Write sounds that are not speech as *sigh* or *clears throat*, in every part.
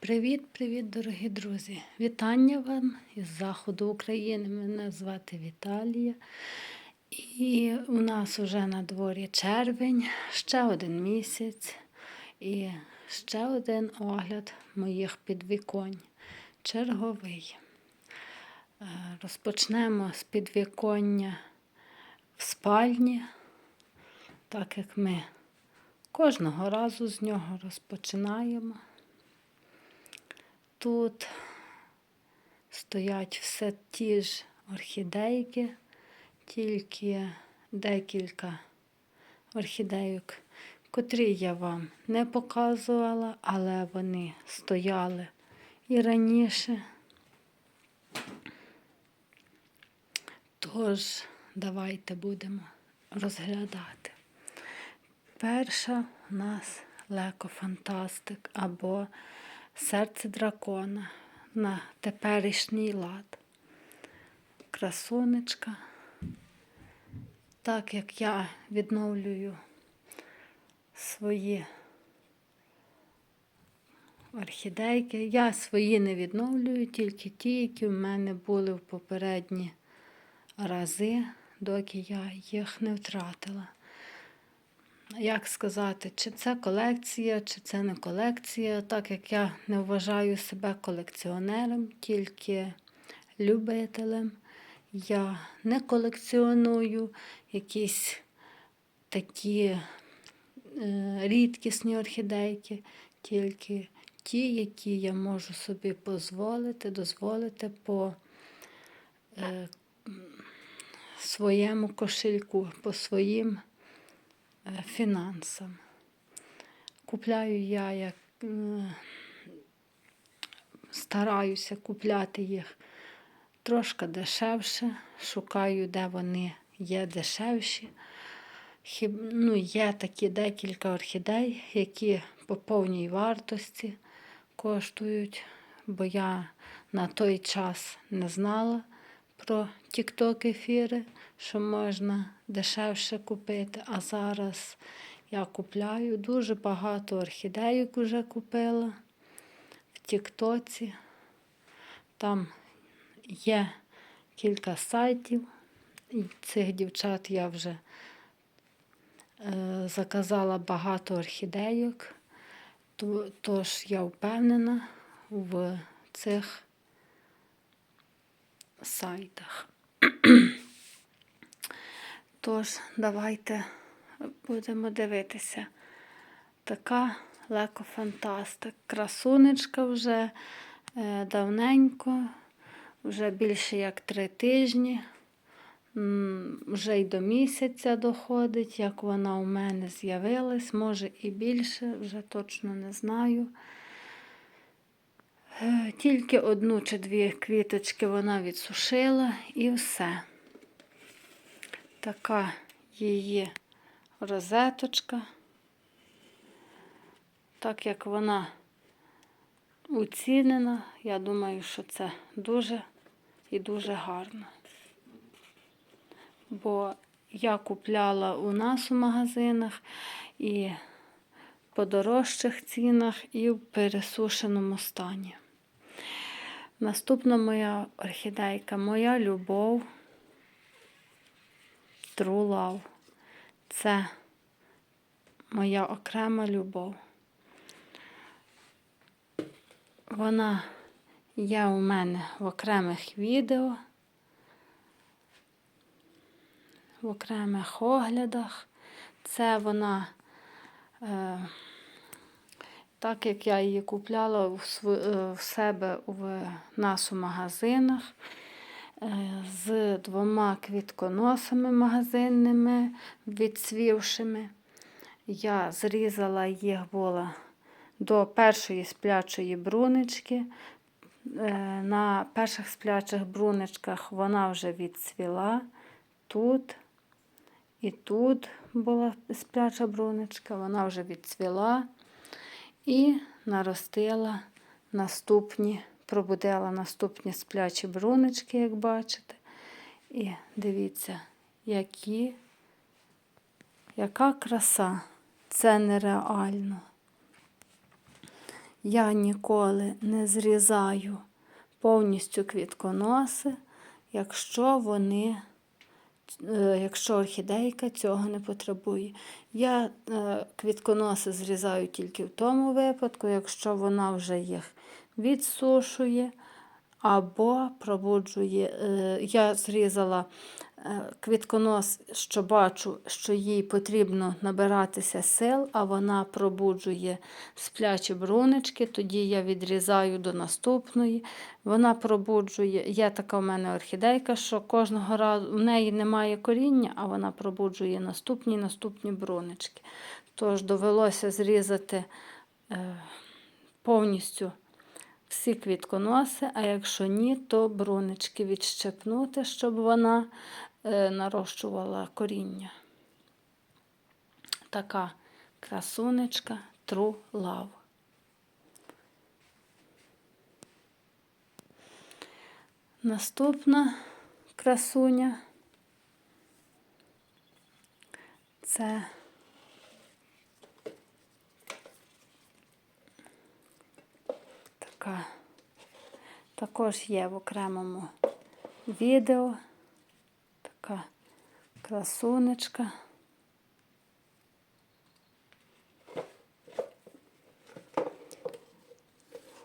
Привіт-привіт, дорогі друзі! Вітання вам із заходу України. Мене звати Віталія. І у нас вже на дворі червень, ще один місяць і ще один огляд моїх підвіконь. Черговий. Е, Розпочнемо з підвіконня в спальні, так як ми кожного разу з нього розпочинаємо. Тут стоять все ті ж орхідейки, тільки декілька орхідейок, котрі я вам не показувала, але вони стояли і раніше. Тож, давайте будемо розглядати. Перша у нас Леко Фантастик або Серце дракона на теперішній лад. Красунечка. Так як я відновлюю свої орхідейки, я свої не відновлюю, тільки ті, які в мене були в попередні рази, доки я їх не втратила як сказати, чи це колекція, чи це не колекція, так як я не вважаю себе колекціонером, тільки любителем. Я не колекціоную якісь такі е, рідкісні орхідейки, тільки ті, які я можу собі дозволити, дозволити по е, своєму кошельку, по своїм фінансам. Купляю я, як е, стараюся купляти їх трошки дешевше, шукаю, де вони є дешевші. Ну, Є такі декілька орхідей, які по повній вартості коштують, бо я на той час не знала про тікток ефіри, що можна дешевше купити. А зараз я купляю дуже багато орхідейок вже купила в Тіктоці. Там є кілька сайтів. Цих дівчат я вже е, заказала багато орхідейок, тож я впевнена в цих сайтах. *clears throat* Тож, давайте будемо дивитися. Така лекофантастик. Красунечка вже е, давненько, вже більше як три тижні. Вже й до місяця доходить, як вона у мене з'явилась, може і більше, вже точно не знаю. Е, тільки одну чи дві квіточки вона відсушила і все. Така її розеточка. Так як вона оцінена, я думаю, що це дуже і дуже гарно. Бо я купляла у нас у магазинах і по дорожчих цінах, і в пересушеному стані. Наступна моя орхідейка, моя любов. True Love. Це моя окрема любов. Вона є у мене в окремих відео, в окремих оглядах. Це вона. Е, так як я її купляла в е, себе в нас у магазинах е, з двома квітконосами магазинними, відсвівшими, я зрізала їх була до першої сплячої брунички. Е, на перших сплячих бруничках вона вже відцвіла тут. І тут була спляча бруничка, вона вже відцвіла. І наростила наступні, пробудила наступні сплячі брунички, як бачите. І дивіться, які, яка краса, це нереально. Я ніколи не зрізаю повністю квітконоси, якщо вони, якщо орхідейка цього не потребує. Я е, квітконоси зрізаю тільки в тому випадку, якщо вона вже їх відсушує або пробуджує. Е, Я зрізала е, квітконос, що бачу, що їй потрібно набиратися сил, а вона пробуджує сплячі брунички, тоді я відрізаю до наступної. Вона пробуджує, є така в мене орхідейка, що кожного разу в неї немає коріння, а вона пробуджує наступні наступні брунички. Тож довелося зрізати е, повністю всі квітконоси, а якщо ні, то брунички відщепнути, щоб вона е, нарощувала коріння. Така красунечка True Love. Наступна красуня це така. Також є в окремому відео така красунечка.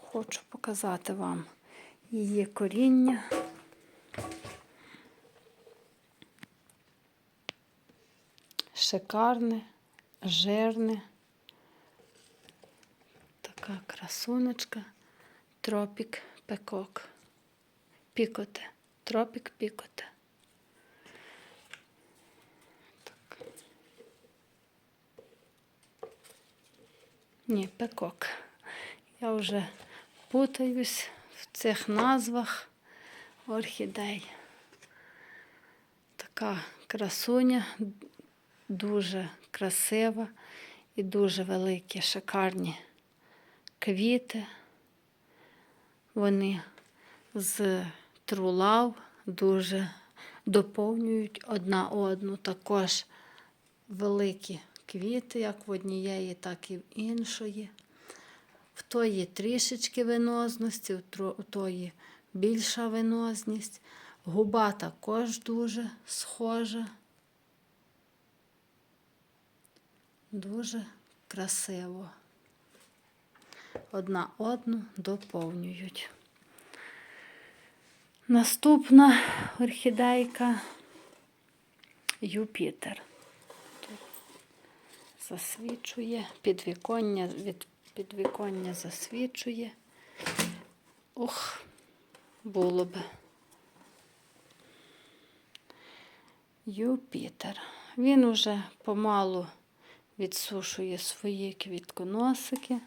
Хочу показати вам її коріння. Шикарне, жирне. Така красунечка. Тропік пекок. Пікоте. Тропік пікоте. Ні, пекок. Я вже путаюсь в цих назвах орхідей. Така красуня, дуже красива і дуже великі, шикарні квіти. Вони з трулав дуже доповнюють одна одну. Також великі квіти, як в однієї, так і в іншої. В тої трішечки винозності, в тої більша винозність. Губа також дуже схожа. Дуже красиво. Одна одну доповнюють. Наступна орхідейка Юпітер. Засвічує, підвіконня, від підвіконня засвічує. Ух, було би. Юпітер. Він уже помалу відсушує свої квітконосики,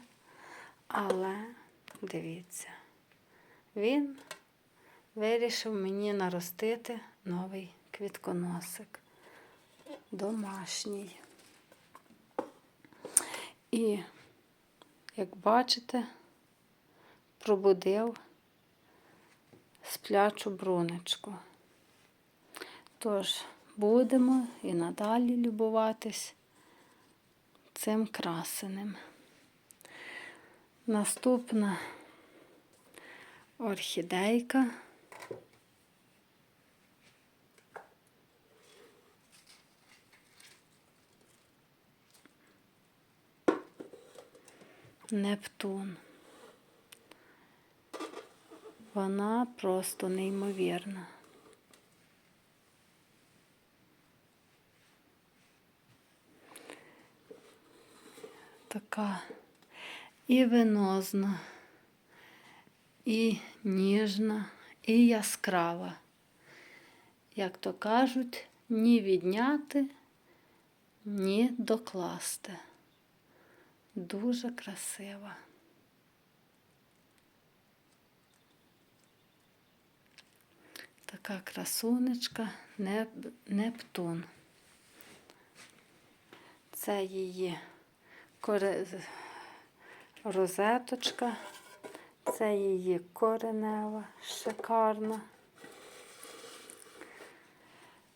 але дивіться, він вирішив мені наростити новий квітконосик. Домашній. І, як бачите, пробудив сплячу брунечку. Тож будемо і надалі любуватись цим красеним. Наступна орхідейка. Нептун. Вона просто неймовірна. Така і венозна, і ніжна, і яскрава. Як то кажуть, ні відняти, ні докласти. Дуже красива. Така красунечка Нептун. Це її розеточка, це її коренева, шикарна.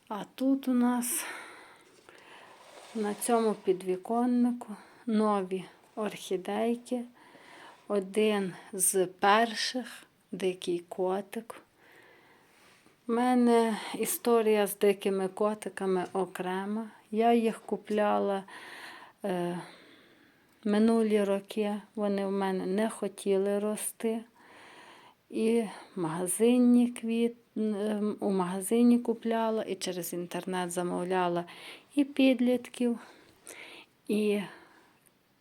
А тут у нас на цьому підвіконнику нові орхідейки. один з перших дикий котик. У мене історія з дикими котиками окрема. Я їх купляла е, минулі роки, вони в мене не хотіли рости. І магазинні квіт, у магазині купляла, і через інтернет замовляла і підлітків, і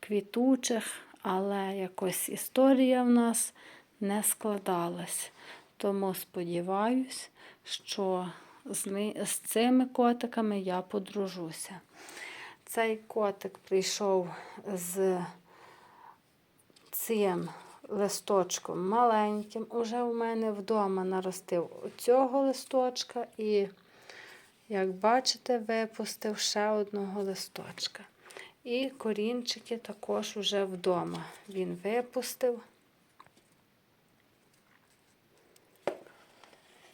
квітучих, але якось історія в нас не складалась. Тому сподіваюсь, що з, цими котиками я подружуся. Цей котик прийшов з цим листочком маленьким. Уже у мене вдома наростив цього листочка і, як бачите, випустив ще одного листочка. І корінчики також уже вдома він випустив.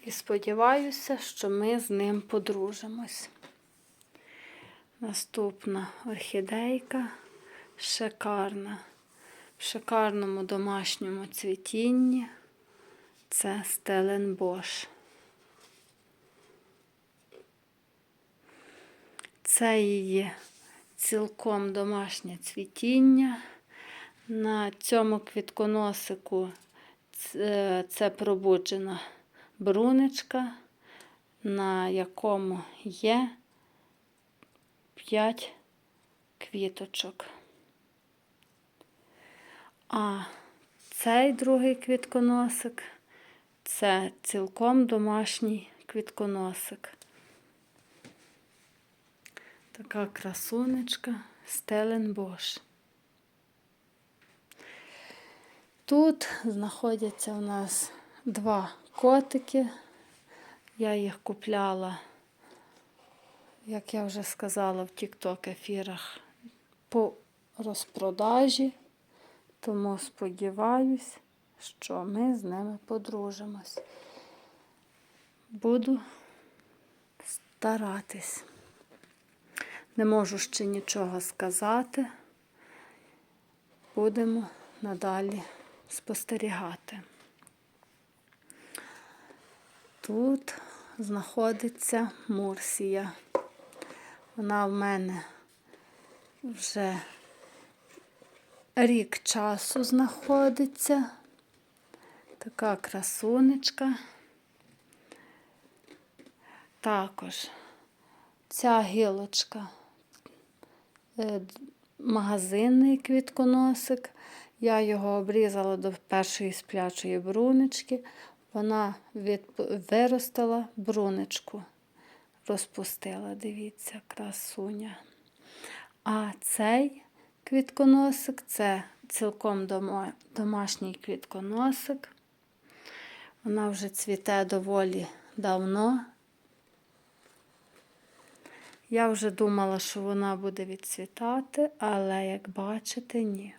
І сподіваюся, що ми з ним подружимось. Наступна орхідейка шикарна. В шикарному домашньому цвітінні. Це Стеленбош. Це її цілком домашнє цвітіння. На цьому квітконосику це, це пробуджена брунечка, на якому є 5 квіточок. А цей другий квітконосик це цілком домашній квітконосик. Така красунечка Стеленбош. Тут знаходяться у нас два котики. Я їх купляла, як я вже сказала, в TikTok ефірах по розпродажі. Тому сподіваюсь, що ми з ними подружимось. Буду старатись. Не можу ще нічого сказати. Будемо надалі спостерігати. Тут знаходиться Мурсія. Вона в мене вже рік часу знаходиться. Така красунечка. Також ця гілочка магазинний квітконосик. Я його обрізала до першої сплячої брунечки. Вона від... виростила брунечку, розпустила, дивіться, красуня. А цей квітконосик це цілком дома... домашній квітконосик. Вона вже цвіте доволі давно. Я вже думала, що вона буде відцвітати, але, як бачите, ні.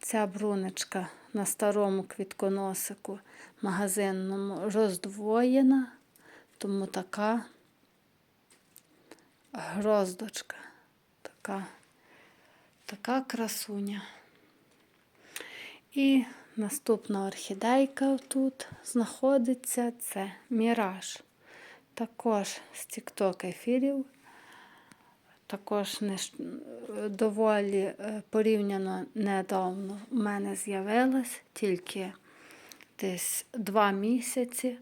Ця брунечка на старому квітконосику магазинному роздвоєна, тому така гроздочка, така, така красуня. І наступна орхідейка тут знаходиться це міраж. Також з TikTok ефірів. Також не, доволі е, порівняно недавно у мене з'явилась тільки десь два місяці,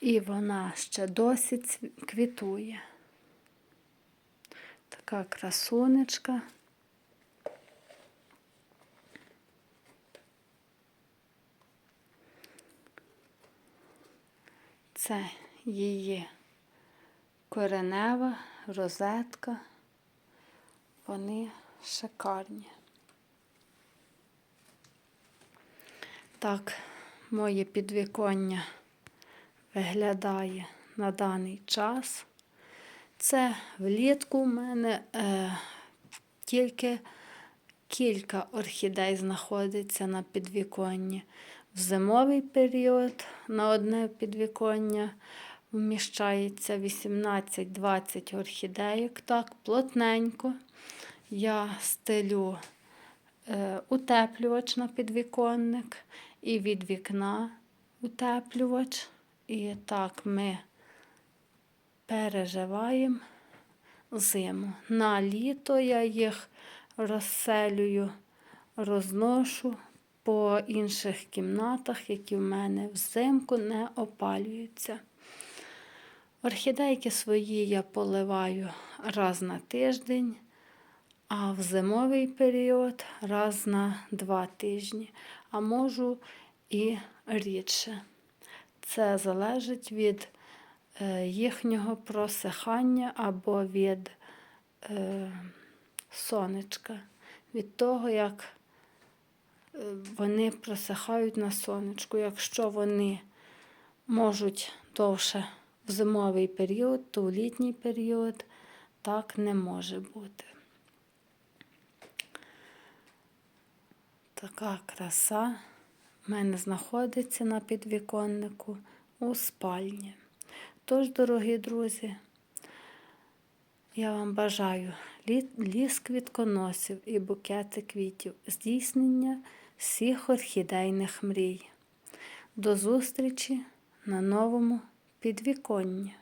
і вона ще досі квітує. Така красунечка. Це її коренева розетка. Вони шикарні. Так, моє підвіконня виглядає на даний час. Це влітку у мене е, тільки кілька орхідей знаходиться на підвіконні. В зимовий період на одне підвіконня вміщається 18-20 орхідейок. Так, плотненько. Я стелю е, утеплювач на підвіконник і від вікна утеплювач. І так ми переживаємо зиму. На літо я їх розселюю, розношу по інших кімнатах, які в мене взимку не опалюються. Орхідейки свої я поливаю раз на тиждень, а в зимовий період раз на два тижні, а можу і рідше. Це залежить від е, їхнього просихання або від е, сонечка, від того, як е, вони просихають на сонечку. Якщо вони можуть довше в зимовий період, то в літній період так не може бути. Така краса в мене знаходиться на підвіконнику у спальні. Тож, дорогі друзі, я вам бажаю лі- ліс квітконосів і букети квітів, здійснення всіх орхідейних мрій. До зустрічі на новому підвіконні.